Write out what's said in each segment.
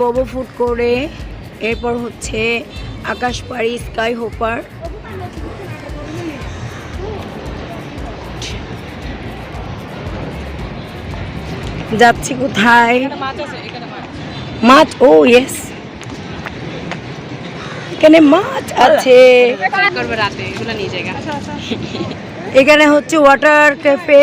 ববো food করে এরপর হচ্ছে আকাশ পাড়ি স্কাই হোপার যাচ্ছি কোথায়? মাছ ও ইয়েস এখানে মাছ আছে। এখানে হচ্ছে ওয়াটার ক্যাফে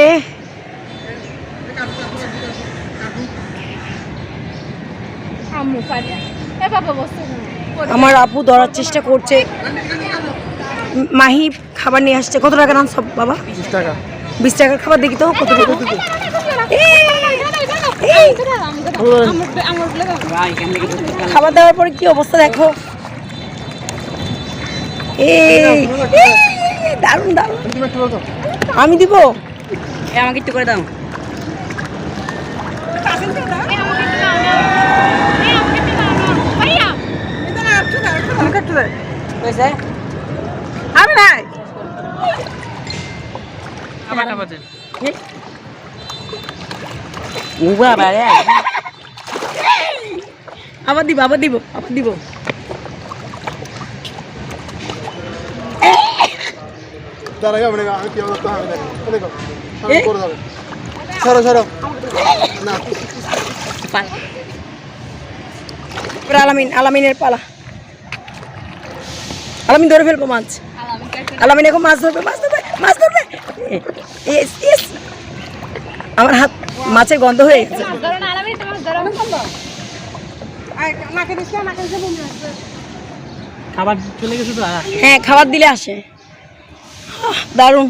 আম্মু পারি আমার আপু ধরার চেষ্টা করছে। মাহি খাবার নিয়ে আসছে। কত টাকা নাম সব বাবা? বিশ টাকা। বিশ টাকার খাবার দেখি তো কত টাকা? খাবার দেওয়ার পরে কি অবস্থা দেখো। বলো তো। আমি দিব? আমাকে একটু করে দাও। আমি নাই। আবার দিব আবার দিব আবার দিব। যাবে না আমি কি অবস্থা হবে দেখো এই দেখো সরো করে যাবে। সরো সরো। না। এবার আলামিন আলামিনের পালা। আলামিন ধরে ফেলব মাছ। আলামিন এখন মাছ ধরবে মাছ ধরবে মাছ ধরবে. আমার হাত মাছের গন্ধ হয়ে গেছে। খাবার চলে গেছে তো হ্যাঁ খাবার দিলে আসে। দারুণ।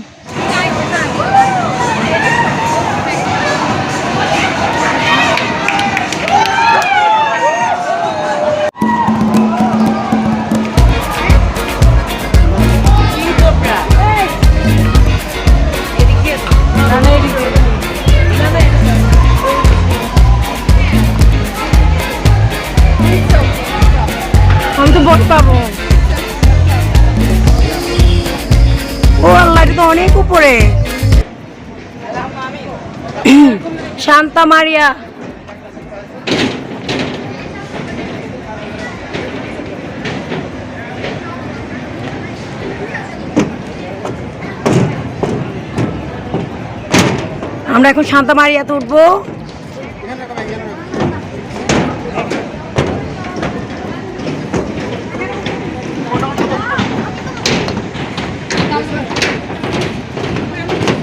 বট পাবো ও আল্লাহ, এটা তো অনেক উপরে। শান্তা মারিয়া। আমরা এখন শান্তা মারিয়াতে উঠবো এখানে রাখো এখানে রাখো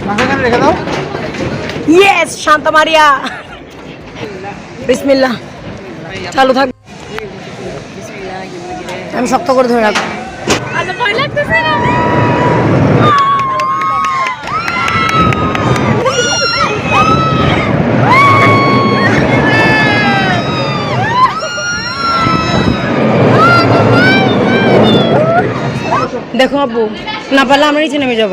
মাথাখানে রেখে দাও। Yes Shanta Maria. বিসমিল্লাহ। চালু থাক। আমি শক্ত করে ধরে রাখব। দেখো আব্বু না পারলে আমরা নিচে নেমে যাব।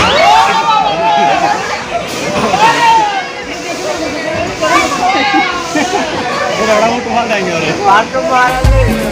पार्क जाएँगे